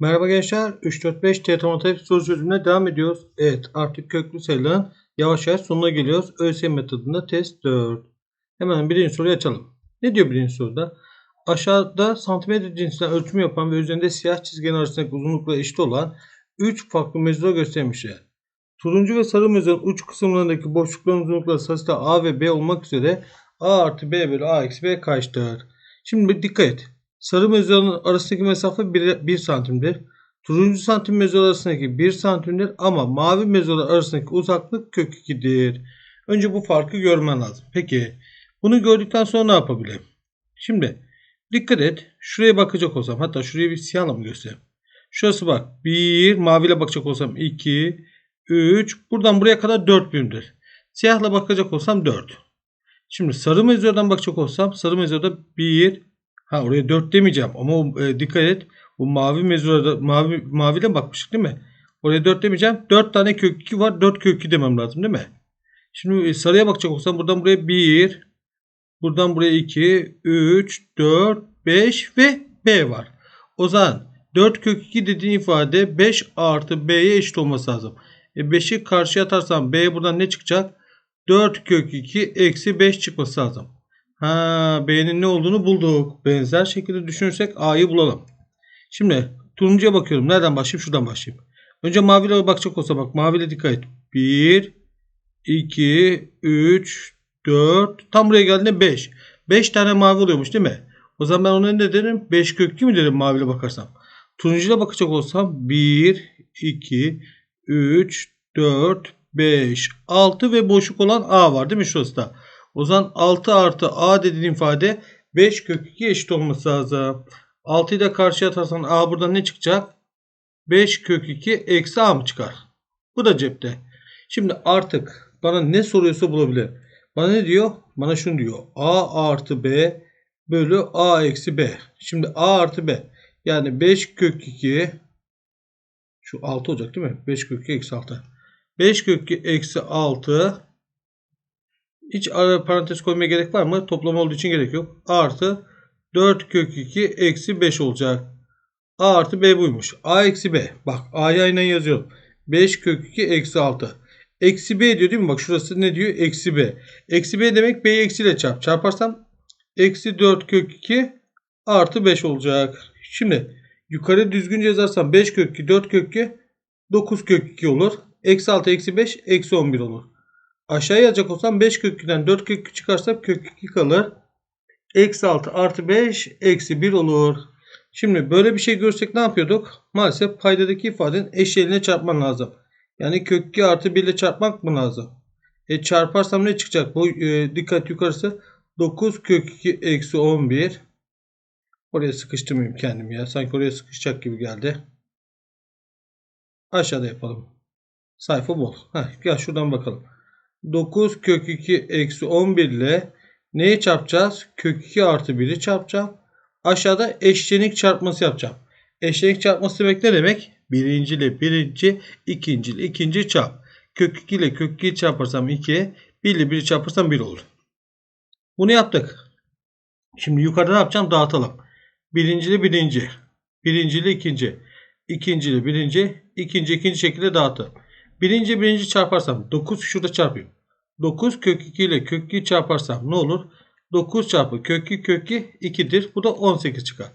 Merhaba gençler. 3-4-5 teoretik soru çözümüne devam ediyoruz. Evet artık köklü sayıların yavaş yavaş sonuna geliyoruz. ÖSYM metodunda test 4. Hemen birinci soruyu açalım. Ne diyor birinci soruda? Aşağıda santimetre cinsinden ölçüm yapan ve üzerinde siyah çizgilerin arasındaki uzunlukla eşit olan 3 farklı mezura göstermişler. Turuncu ve sarı mezarın uç kısımlarındaki boşlukların uzunlukları sayısı A ve B olmak üzere A artı B bölü A eksi B kaçtır? Şimdi dikkat et. Sarı mezarın arasındaki mesafe 1, 1 santimdir. Turuncu santim mezar arasındaki 1 santimdir ama mavi mezar arasındaki uzaklık kök 2'dir. Önce bu farkı görmen lazım. Peki bunu gördükten sonra ne yapabilirim? Şimdi dikkat et. Şuraya bakacak olsam hatta şuraya bir siyahla mı göstereyim? Şurası bak. 1 maviyle bakacak olsam 2 3 buradan buraya kadar 4 birimdir. Siyahla bakacak olsam 4. Şimdi sarı mezardan bakacak olsam sarı mezarda 1 Ha oraya 4 demeyeceğim ama e, dikkat et. Bu mavi mezurada mavi maviyle bakmıştık değil mi? Oraya 4 demeyeceğim. 4 tane kök 2 var. 4 kök 2 demem lazım değil mi? Şimdi e, sarıya bakacak olsam buradan buraya 1 buradan buraya 2 3 4 5 ve B var. O zaman 4 kök 2 dediğin ifade 5 artı B'ye eşit olması lazım. E 5'i karşıya atarsam B buradan ne çıkacak? 4 kök 2 eksi 5 çıkması lazım. Ha, B'nin ne olduğunu bulduk. Benzer şekilde düşünürsek A'yı bulalım. Şimdi turuncuya bakıyorum. Nereden başlayayım? Şuradan başlayayım. Önce maviyle bakacak olsa bak maviyle dikkat et. 1 2 3 4 tam buraya geldiğinde 5. 5 tane mavi oluyormuş değil mi? O zaman ben ona ne derim? 5 köklü mü derim maviyle bakarsam. Turuncuyla bakacak olsam 1 2 3 4 5 6 ve boşluk olan A var değil mi şurası da? O zaman 6 artı a dediğin ifade 5 kök 2 eşit olması lazım. 6'yı da karşıya atarsan a buradan ne çıkacak? 5 kök 2 eksi a mı çıkar? Bu da cepte. Şimdi artık bana ne soruyorsa bulabilir. Bana ne diyor? Bana şunu diyor. a artı b bölü a eksi b. Şimdi a artı b. Yani 5 kök 2 şu 6 olacak değil mi? 5 kök 2 eksi 6. 5 kök 2 eksi 6 hiç ara parantez koymaya gerek var mı? Toplama olduğu için gerek yok. A artı 4 kök 2 eksi 5 olacak. A artı B buymuş. A eksi B. Bak A'yı aynen yazıyorum. 5 kök 2 eksi 6. Eksi B diyor değil mi? Bak şurası ne diyor? Eksi B. Eksi B demek B'yi eksiyle çarp. Çarparsam eksi 4 kök 2 artı 5 olacak. Şimdi yukarı düzgünce yazarsam 5 kök 2 4 kök 2 9 kök 2 olur. Eksi 6 eksi 5 eksi 11 olur. Aşağıya yazacak olsam 5 kök 2'den 4 kök 2 çıkarsam kök 2 kalır. Eksi 6 artı 5 eksi 1 olur. Şimdi böyle bir şey görsek ne yapıyorduk? Maalesef paydadaki ifadenin eşeğine çarpman lazım. Yani kök 2 artı 1 ile çarpmak mı lazım? E çarparsam ne çıkacak? Bu e, dikkat yukarısı 9 kök 2 eksi 11. Oraya sıkıştırmayayım kendimi ya. Sanki oraya sıkışacak gibi geldi. Aşağıda yapalım. Sayfa bol. Heh, gel şuradan bakalım. 9 kök 2 eksi 11 ile neyi çarpacağız? Kök 2 artı 1'i çarpacağım. Aşağıda eşlenik çarpması yapacağım. Eşlenik çarpması demek ne demek? Birinci ile birinci, ikinci ile ikinci çarp. Kök 2 ile kök 2'yi çarparsam 2, 1 ile 1'i çarparsam 1 olur. Bunu yaptık. Şimdi yukarıda ne yapacağım? Dağıtalım. Birinci ile birinci, birinci ile ikinci, ikinci ile birinci, ikinci ikinci şekilde dağıttım. Birinci birinci çarparsam 9 şurada çarpayım. 9 kök 2 ile kök 2 çarparsam ne olur? 9 çarpı kök 2 kök 2 2'dir. Bu da 18 çıkar.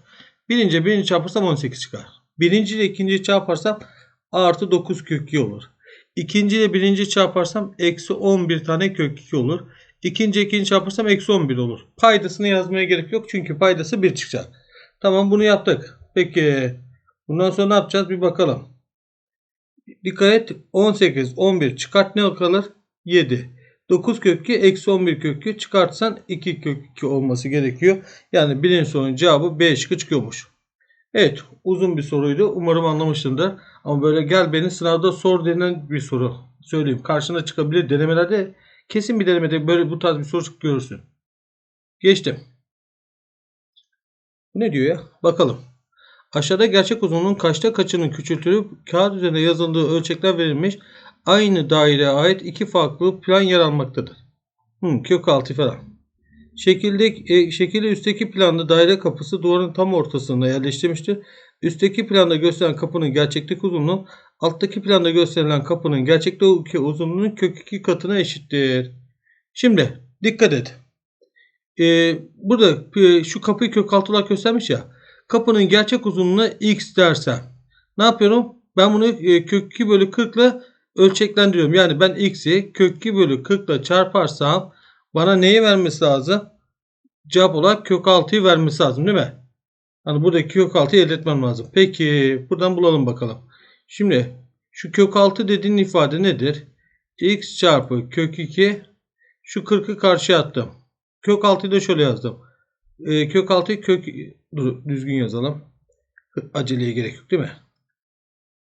Birinci birinci çarparsam 18 çıkar. Birinci ile ikinci çarparsam artı 9 kök 2 olur. İkinci ile birinci çarparsam eksi 11 tane kök 2 olur. İkinci ikinci çarparsam eksi 11 olur. Paydasını yazmaya gerek yok. Çünkü paydası 1 çıkacak. Tamam bunu yaptık. Peki bundan sonra ne yapacağız bir bakalım. Dikkat et 18, 11 çıkart ne kalır? 7. 9 kök 2 eksi 11 kök 2 çıkartsan 2 kök 2 olması gerekiyor. Yani birinci sorunun cevabı B şıkkı çıkıyormuş. Evet uzun bir soruydu. Umarım anlamışsındır. Ama böyle gel beni sınavda sor denen bir soru. Söyleyeyim karşına çıkabilir denemelerde kesin bir denemede böyle bu tarz bir soru görürsün. Geçtim. Ne diyor ya? Bakalım. Aşağıda gerçek uzunluğun kaçta kaçının küçültülüp kağıt üzerinde yazıldığı ölçekler verilmiş. Aynı daireye ait iki farklı plan yer almaktadır. Hmm, kök altı falan. Şekilde, e, şekilde üstteki planda daire kapısı duvarın tam ortasında yerleştirilmiştir. Üstteki planda gösterilen kapının gerçekteki uzunluğu alttaki planda gösterilen kapının gerçekteki uzunluğunun kök 2 katına eşittir. Şimdi dikkat et. Ee, burada e, şu kapıyı kök 6 olarak göstermiş ya. Kapının gerçek uzunluğuna x dersem ne yapıyorum? Ben bunu e, kök 2 bölü 40 ile ölçeklendiriyorum. Yani ben x'i kök 2 bölü 40 ile çarparsam bana neyi vermesi lazım? Cevap olarak kök 6'yı vermesi lazım değil mi? Hani buradaki kök 6'yı elde etmem lazım. Peki buradan bulalım bakalım. Şimdi şu kök 6 dediğin ifade nedir? x çarpı kök 2 şu 40'ı karşıya attım. Kök 6'yı da şöyle yazdım. E, kök 6'yı kök dur düzgün yazalım. Aceleye gerek yok değil mi?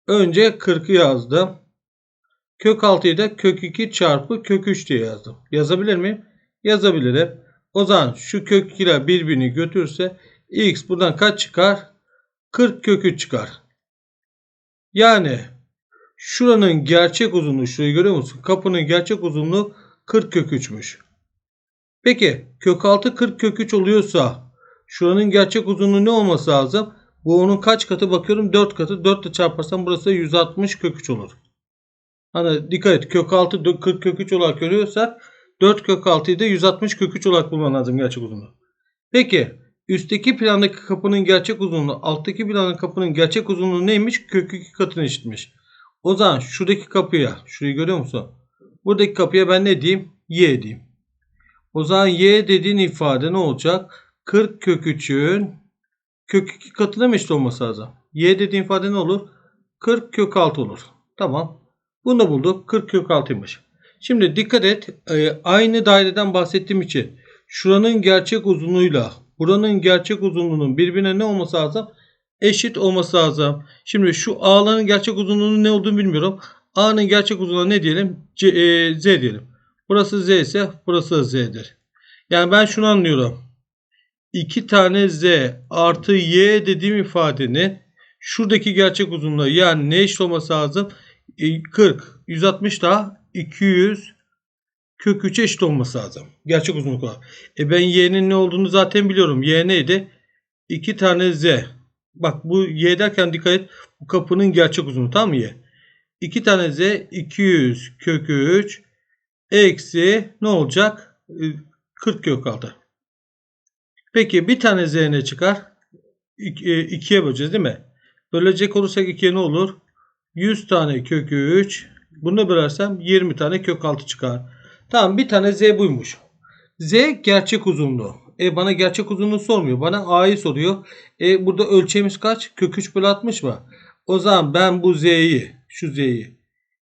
Önce 40'ı yazdım. Kök 6'yı da kök 2 çarpı kök 3 diye yazdım. Yazabilir miyim? Yazabilirim. O zaman şu kök 2 ile birbirini götürürse x buradan kaç çıkar? 40 kök 3 çıkar. Yani şuranın gerçek uzunluğu şurayı görüyor musun? Kapının gerçek uzunluğu 40 kök 3'müş. Peki kök 6 40 kök 3 oluyorsa şuranın gerçek uzunluğu ne olması lazım? Bu onun kaç katı bakıyorum 4 katı. 4 ile çarparsam burası 160 kök 3 olur. Hani dikkat et kök 6 40 kök 3 olarak görüyorsak 4 kök 6'yı da 160 kök 3 olarak bulman lazım gerçek uzunluğu. Peki üstteki plandaki kapının gerçek uzunluğu alttaki plandaki kapının gerçek uzunluğu neymiş? Kök 2 katına eşitmiş. O zaman şuradaki kapıya şurayı görüyor musun? Buradaki kapıya ben ne diyeyim? Y diyeyim. O zaman y dediğin ifade ne olacak? 40 kök 3'ün kök 2 katına mı eşit olması lazım? Y dediğin ifade ne olur? 40 kök 6 olur. Tamam. Bunu da bulduk. 40 kök 6'ymış. Şimdi dikkat et. E, aynı daireden bahsettiğim için şuranın gerçek uzunluğuyla buranın gerçek uzunluğunun birbirine ne olması lazım? Eşit olması lazım. Şimdi şu A'ların gerçek uzunluğunun ne olduğunu bilmiyorum. A'nın gerçek uzunluğu ne diyelim? C, e, Z diyelim. Burası Z ise burası Z'dir. Yani ben şunu anlıyorum. 2 tane Z artı Y dediğim ifadenin şuradaki gerçek uzunluğu yani ne eşit olması lazım? 40, 160 daha 200 kök 3 eşit olması lazım. Gerçek uzunluk olarak. E ben y'nin ne olduğunu zaten biliyorum. Y neydi? 2 tane z. Bak bu y derken dikkat et. Bu kapının gerçek uzunluğu tamam mı y? 2 tane z 200 kök 3 eksi ne olacak? 40 kök 6. Peki bir tane z ne çıkar? 2'ye böleceğiz değil mi? Bölecek olursak 2'ye ne olur? 100 tane kök 3 bunu bölersem 20 tane kök 6 çıkar. Tamam bir tane z buymuş. Z gerçek uzunluğu. E bana gerçek uzunluğu sormuyor. Bana a'yı soruyor. E burada ölçeğimiz kaç? Kök 3 bölü 60 mı? O zaman ben bu z'yi şu z'yi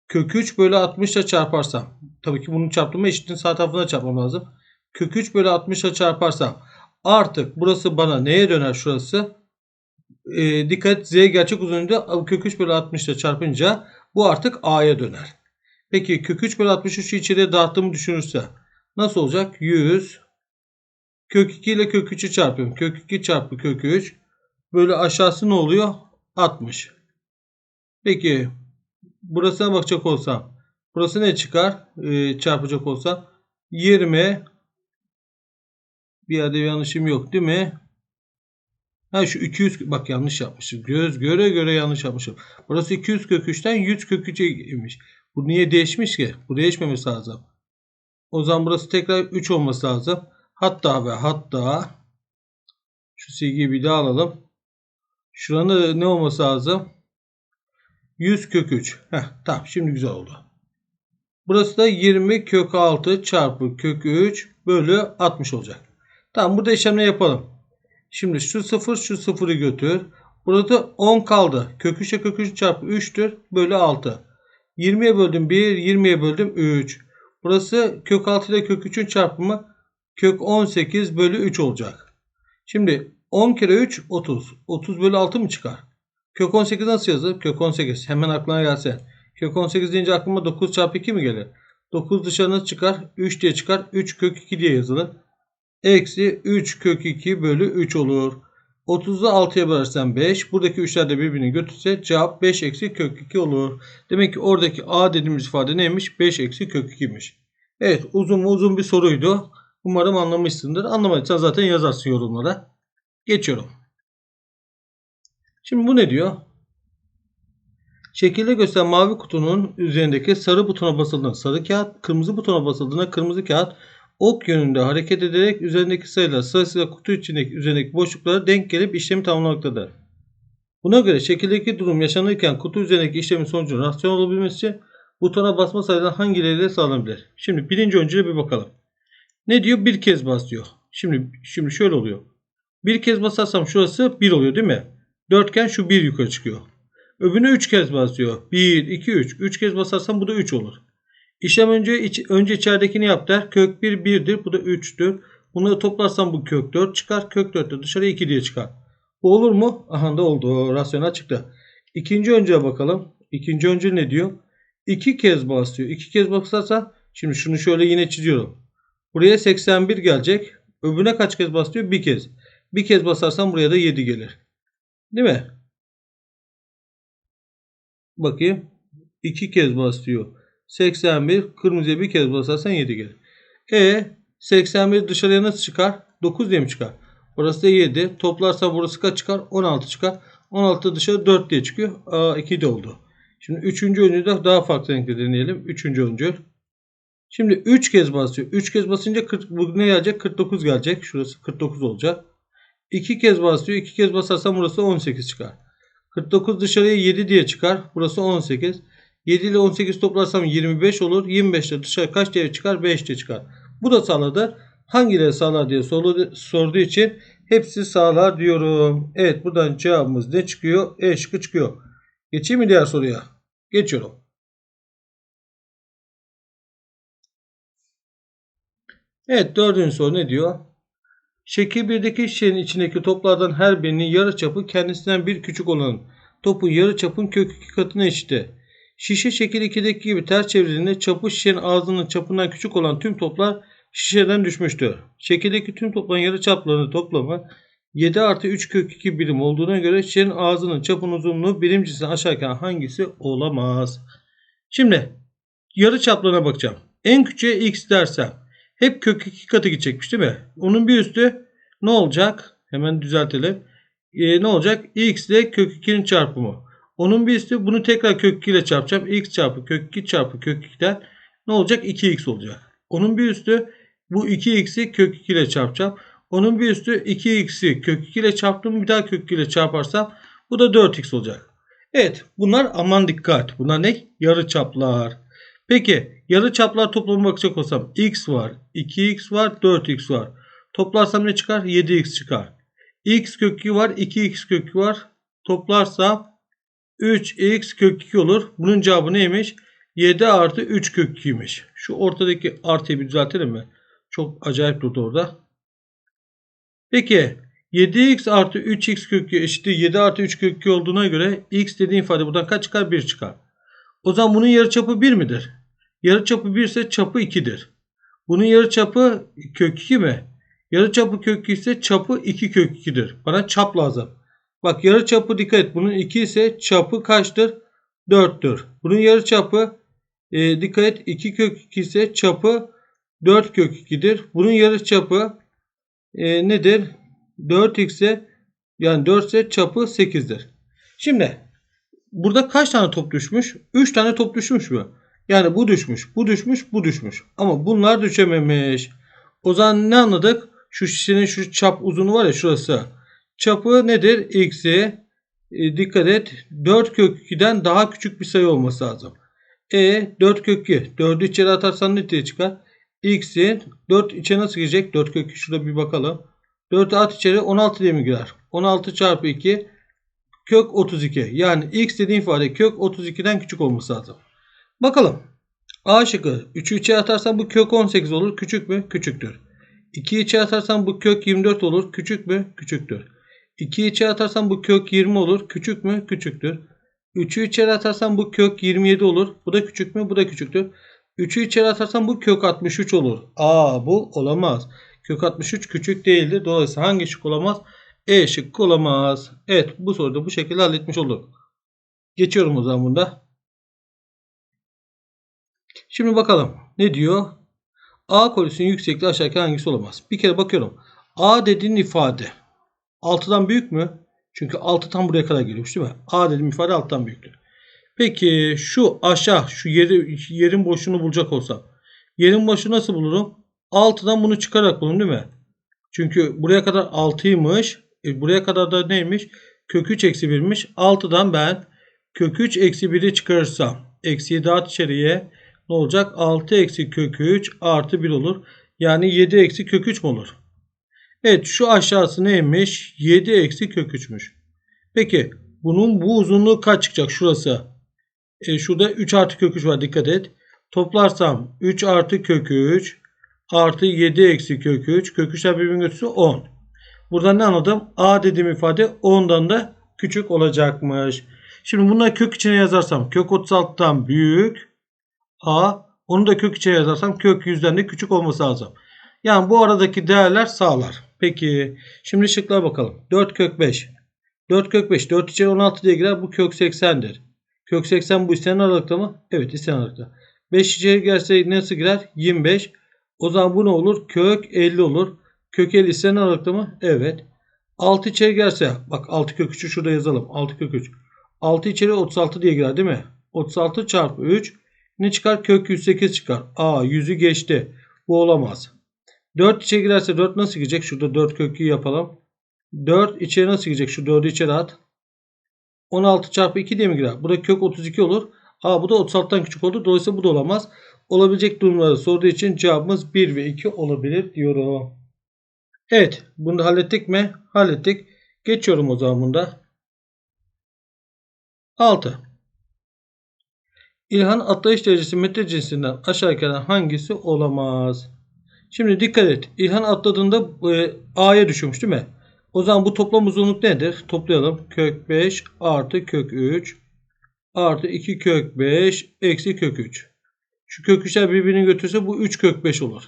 kök 3 bölü 60 ile çarparsam tabii ki bunun çarpımı eşitliğin sağ tarafına çarpmam lazım. Kök 3 bölü 60 ile çarparsam artık burası bana neye döner şurası? E, dikkat z gerçek uzunluğunda kök 3 bölü 60 ile çarpınca bu artık a'ya döner. Peki kök 3 bölü 63'ü içeriye dağıttığımı düşünürse nasıl olacak? 100 kök 2 ile kök 3'ü çarpıyorum. Kök 2 çarpı kök 3 böyle aşağısı ne oluyor? 60. Peki burasına bakacak olsam burası ne çıkar? Ee, çarpacak olsam 20 bir yerde yanlışım yok değil mi? Ha şu 200 bak yanlış yapmışım. Göz göre göre yanlış yapmışım. Burası 200 kök 3'ten 100 kök 3'e girmiş. Bu niye değişmiş ki? Bu değişmemesi lazım. O zaman burası tekrar 3 olması lazım. Hatta ve hatta şu silgiyi bir daha alalım. Şuranın ne olması lazım? 100 kök 3. Heh, tamam şimdi güzel oldu. Burası da 20 kök 6 çarpı kök 3 bölü 60 olacak. Tamam burada işlemleri yapalım. Şimdi şu 0 şu 0'ı götür. Burada 10 kaldı. Kök 3'e kök 3 çarpı 3'tür. Bölü 6. 20'ye böldüm 1, 20'ye böldüm 3. Burası kök 6 ile kök 3'ün çarpımı kök 18 bölü 3 olacak. Şimdi 10 kere 3 30. 30 bölü 6 mı çıkar? Kök 18 nasıl yazılır? Kök 18. Hemen aklına gelse. Kök 18 deyince aklıma 9 çarpı 2 mi gelir? 9 dışarı çıkar? 3 diye çıkar. 3 kök 2 diye yazılır. Eksi 3 kök 2 bölü 3 olur. 30'u 6'ya bölersen 5. Buradaki 3'ler de birbirini götürse cevap 5 eksi kök 2 olur. Demek ki oradaki a dediğimiz ifade neymiş? 5 eksi kök 2'ymiş. Evet uzun uzun bir soruydu. Umarım anlamışsındır. Anlamadıysan zaten yazarsın yorumlara. Geçiyorum. Şimdi bu ne diyor? Şekilde gösteren mavi kutunun üzerindeki sarı butona basıldığında sarı kağıt, kırmızı butona basıldığında kırmızı kağıt ok yönünde hareket ederek üzerindeki sayılar sırasıyla kutu içindeki üzerindeki boşluklara denk gelip işlemi tamamlamaktadır. Buna göre şekildeki durum yaşanırken kutu üzerindeki işlemin sonucunun rasyonel olabilmesi için butona basma sayıları hangileriyle sağlanabilir? Şimdi birinci öncüle bir bakalım. Ne diyor? Bir kez bas diyor. Şimdi, şimdi şöyle oluyor. Bir kez basarsam şurası 1 oluyor değil mi? Dörtgen şu 1 yukarı çıkıyor. Öbürüne 3 kez basıyor. 1, 2, 3. 3 kez basarsam bu da 3 olur. İşlem önce iç, önce içeridekini yap der. Kök 1 1'dir. Bu da 3'tür. Bunları toplarsam bu kök 4 çıkar. Kök 4 de dışarıya 2 diye çıkar. Bu olur mu? Aha da oldu. Rasyonel çıktı. İkinci önceye bakalım. İkinci önce ne diyor? 2 kez basıyor. 2 kez basarsa şimdi şunu şöyle yine çiziyorum. Buraya 81 gelecek. Öbürüne kaç kez basıyor? Bir kez. Bir kez basarsam buraya da 7 gelir. Değil mi? Bakayım. 2 kez basıyor. 81. Kırmızıya bir kez basarsan 7 gelir. E 81 dışarıya nasıl çıkar? 9 diye mi çıkar? Burası da 7. Toplarsa burası kaç çıkar? 16 çıkar. 16 dışarı 4 diye çıkıyor. Aa 2 de oldu. Şimdi 3. öncülü de daha farklı renkle deneyelim. 3. öncül. Şimdi 3 kez basıyor. 3 kez basınca 40, bu ne gelecek? 49 gelecek. Şurası 49 olacak. 2 kez basıyor. 2 kez basarsam burası 18 çıkar. 49 dışarıya 7 diye çıkar. Burası 18. 7 ile 18 toplarsam 25 olur. 25 ile dışarı kaç diye çıkar? 5 diye çıkar. Bu da sağladı. Hangileri sağlar diye sorduğu için hepsi sağlar diyorum. Evet buradan cevabımız ne çıkıyor? E şıkkı çıkıyor. Geçeyim mi diğer soruya? Geçiyorum. Evet dördüncü soru ne diyor? Şekil 1'deki şişenin içindeki toplardan her birinin yarı çapı kendisinden bir küçük olan topun yarı çapın kök 2 katına eşitti. Şişe şekil 2'deki gibi ters çevrildiğinde çapı şişenin ağzının çapından küçük olan tüm toplar şişeden düşmüştür. Şekildeki tüm topların yarı çaplarının toplamı 7 artı 3 kök 2 birim olduğuna göre şişenin ağzının çapın uzunluğu birimcisini aşarken hangisi olamaz? Şimdi yarı çaplarına bakacağım. En küçüğe x dersem hep kök 2 katı gidecekmiş değil mi? Onun bir üstü ne olacak? Hemen düzeltelim. Ee, ne olacak? x ile kök 2'nin çarpımı. Onun bir üstü bunu tekrar kök 2 ile çarpacağım. x çarpı kök 2 çarpı kök 2'den ne olacak? 2x olacak. Onun bir üstü bu 2x'i kök 2 ile çarpacağım. Onun bir üstü 2x'i kök 2 ile çarptım. Bir daha kök 2 ile çarparsam bu da 4x olacak. Evet bunlar aman dikkat. Bunlar ne? Yarı çaplar. Peki yarı çaplar toplamına bakacak olsam x var, 2x var, 4x var. Toplarsam ne çıkar? 7x çıkar. x kök 2 var, 2x kök 2 var. Toplarsam 3x kök 2 olur. Bunun cevabı neymiş? 7 artı 3 kök 2'ymiş. Şu ortadaki artıyı bir düzeltelim mi? Çok acayip durdu orada. Peki 7x artı 3x kök 2 eşittir 7 artı 3 kök 2 olduğuna göre x dediğin ifade buradan kaç çıkar? 1 çıkar. O zaman bunun yarıçapı 1 midir? Yarıçapı 1 ise çapı 2'dir. Bunun yarıçapı kök 2 mi? Yarıçapı kök 2 ise çapı 2 kök 2'dir. Bana çap lazım. Bak yarıçapı dikkat et. Bunun 2 ise çapı kaçtır? 4'tür. Bunun yarıçapı e, dikkat et 2 kök 2 ise çapı 4 kök 2'dir. Bunun yarıçapı e, nedir? 4x ise yani 4 ise çapı 8'dir. Şimdi burada kaç tane top düşmüş? 3 tane top düşmüş mü? Yani bu düşmüş, bu düşmüş, bu düşmüş. Ama bunlar düşememiş. O zaman ne anladık? Şu şişenin şu çap uzunu var ya şurası. Çapı nedir? X'i e, dikkat et 4 kök 2'den daha küçük bir sayı olması lazım. E 4 kök 2. 4'ü içeri atarsan ne diye çıkar? X'in 4 içe nasıl girecek? 4 kök 2 şurada bir bakalım. 4 at içeri 16 diye mi girer? 16 çarpı 2 kök 32. Yani x dediğin ifade kök 32'den küçük olması lazım. Bakalım. A şıkkı 3'ü içe atarsan bu kök 18 olur. Küçük mü? Küçüktür. 2'yi içe atarsan bu kök 24 olur. Küçük mü? Küçüktür. 2'yi içe atarsan bu kök 20 olur. Küçük mü? Küçüktür. 3'ü içeri atarsan bu kök 27 olur. Bu da küçük mü? Bu da küçüktür. 3'ü içeri atarsan bu kök 63 olur. Aa bu olamaz. Kök 63 küçük değildir. Dolayısıyla hangi şık olamaz? E şıkkı olamaz. Evet bu soruda bu şekilde halletmiş olduk. Geçiyorum o zaman bunda. Şimdi bakalım ne diyor? A kolisinin yüksekliği aşağıdaki hangisi olamaz? Bir kere bakıyorum. A dediğin ifade 6'dan büyük mü? Çünkü 6 tam buraya kadar geliyormuş değil mi? A dedim ifade alttan büyüktür. Peki şu aşağı şu yeri, yerin boşluğunu bulacak olsam. Yerin boşluğu nasıl bulurum? 6'dan bunu çıkarak bulurum değil mi? Çünkü buraya kadar 6'ymış. E, buraya kadar da neymiş? Kök 3 eksi 1'miş. 6'dan ben kök 3 eksi 1'i çıkarırsam. Eksiyi dağıt içeriye. Ne olacak? 6 eksi kök 3 artı 1 olur. Yani 7 eksi kök 3 mü olur? Evet şu aşağısı neymiş? 7 eksi kök 3'müş. Peki bunun bu uzunluğu kaç çıkacak? Şurası. E, şurada 3 artı kök 3 var dikkat et. Toplarsam 3 artı kök 3 artı 7 eksi kök 3. Kök 3'ler birbirinin götürsü 10. Buradan ne anladım? A dediğim ifade 10'dan da küçük olacakmış. Şimdi bunları kök içine yazarsam kök 36'dan büyük A. Onu da kök içine yazarsam kök 100'den de küçük olması lazım. Yani bu aradaki değerler sağlar. Peki şimdi şıklara bakalım. 4 kök 5. 4 kök 5. 4 içeri 16 diye girer. Bu kök 80'dir. Kök 80 bu istenen aralıkta mı? Evet istenen aralıkta. 5 içeri gelse nasıl girer? 25. O zaman bu ne olur? Kök 50 olur. Kök 50 istenen aralıkta mı? Evet. 6 içeri gelse bak 6 kök 3'ü şurada yazalım. 6 kök 3. 6 içeri 36 diye girer değil mi? 36 çarpı 3 ne çıkar? Kök 108 çıkar. Aa 100'ü geçti. Bu olamaz. 4 içeri girerse 4 nasıl girecek? Şurada 4 kökü yapalım. 4 içeri nasıl girecek? Şu 4'ü içeri at. 16 çarpı 2 diye mi girer? Burada kök 32 olur. Aa bu da 36'tan küçük oldu. Dolayısıyla bu da olamaz. Olabilecek durumları sorduğu için cevabımız 1 ve 2 olabilir diyorum. Evet. Bunu da hallettik mi? Hallettik. Geçiyorum o zaman bunda. 6. İlhan atlayış derecesi metre cinsinden aşağıdakilerden hangisi olamaz? Şimdi dikkat et. İlhan atladığında e, A'ya düşüyormuş değil mi? O zaman bu toplam uzunluk nedir? Toplayalım. Kök 5 artı kök 3 artı 2 kök 5 eksi kök 3. Şu kök 3'ler birbirini götürse bu 3 kök 5 olur.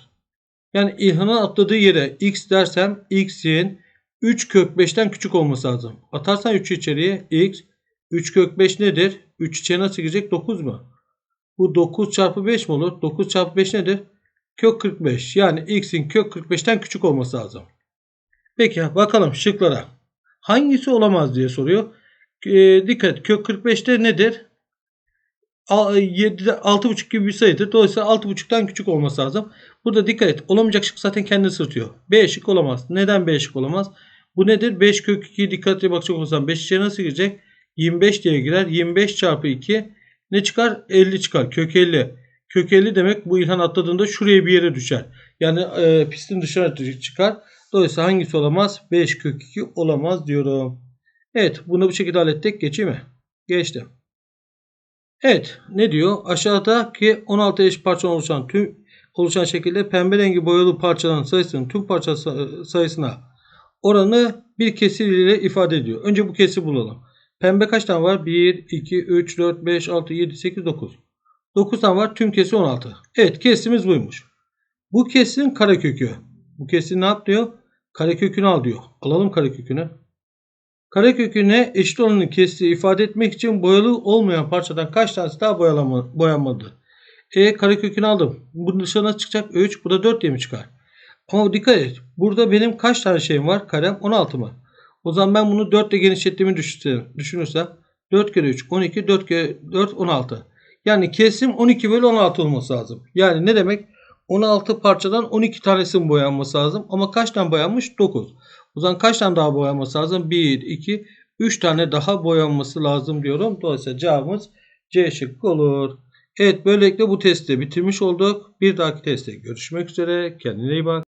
Yani İlhan'ın atladığı yere x dersem x'in 3 kök 5'ten küçük olması lazım. Atarsan 3 içeriye x 3 kök 5 nedir? 3 içeri nasıl girecek? 9 mu? Bu 9 çarpı 5 mi olur? 9 çarpı 5 nedir? Kök 45. Yani x'in kök 45'ten küçük olması lazım. Peki bakalım şıklara. Hangisi olamaz diye soruyor. E, dikkat kök 45'te nedir? 7'de 6,5 gibi bir sayıdır. Dolayısıyla 6,5'tan küçük olması lazım. Burada dikkat et. Olamayacak şık zaten kendini sırtıyor. B şık olamaz. Neden B şık olamaz? Bu nedir? 5 kök 2'ye dikkatli bakacak olsam 5 içeri nasıl girecek? 25 diye girer. 25 çarpı 2 ne çıkar? 50 çıkar. Kök 50. Kök 50 demek bu İlhan atladığında şuraya bir yere düşer. Yani e, pistin dışarı çıkar. Dolayısıyla hangisi olamaz? 5 kök 2 olamaz diyorum. Evet bunu bu şekilde hallettik. Geçeyim mi? Geçtim. Evet ne diyor? Aşağıdaki 16 eş parça oluşan tüm oluşan şekilde pembe rengi boyalı parçaların sayısının tüm parça sayısına oranı bir kesir ile ifade ediyor. Önce bu kesiri bulalım. Pembe kaç tane var? 1, 2, 3, 4, 5, 6, 7, 8, 9. 9 tane var. Tüm kesir 16. Evet kesimiz buymuş. Bu kesirin karekökü. Bu kesir ne yap diyor? Karekökünü al diyor. Alalım karekökünü. Kareköküne eşit olanı kestiği ifade etmek için boyalı olmayan parçadan kaç tanesi daha boyanmadı? E karekökünü aldım. Bu dışarı çıkacak? 3. Bu da 4 diye mi çıkar? Ama dikkat et. Burada benim kaç tane şeyim var? Karem 16 mı? O zaman ben bunu 4 ile genişlettiğimi düşünürsem 4 kere 3 12 4 kere 4 16. Yani kesim 12 bölü 16 olması lazım. Yani ne demek? 16 parçadan 12 tanesinin boyanması lazım. Ama kaç tane boyanmış? 9. O zaman kaç tane daha boyanması lazım? 1, 2, 3 tane daha boyanması lazım diyorum. Dolayısıyla cevabımız C şıkkı olur. Evet böylelikle bu testi bitirmiş olduk. Bir dahaki testte görüşmek üzere. Kendine iyi bak.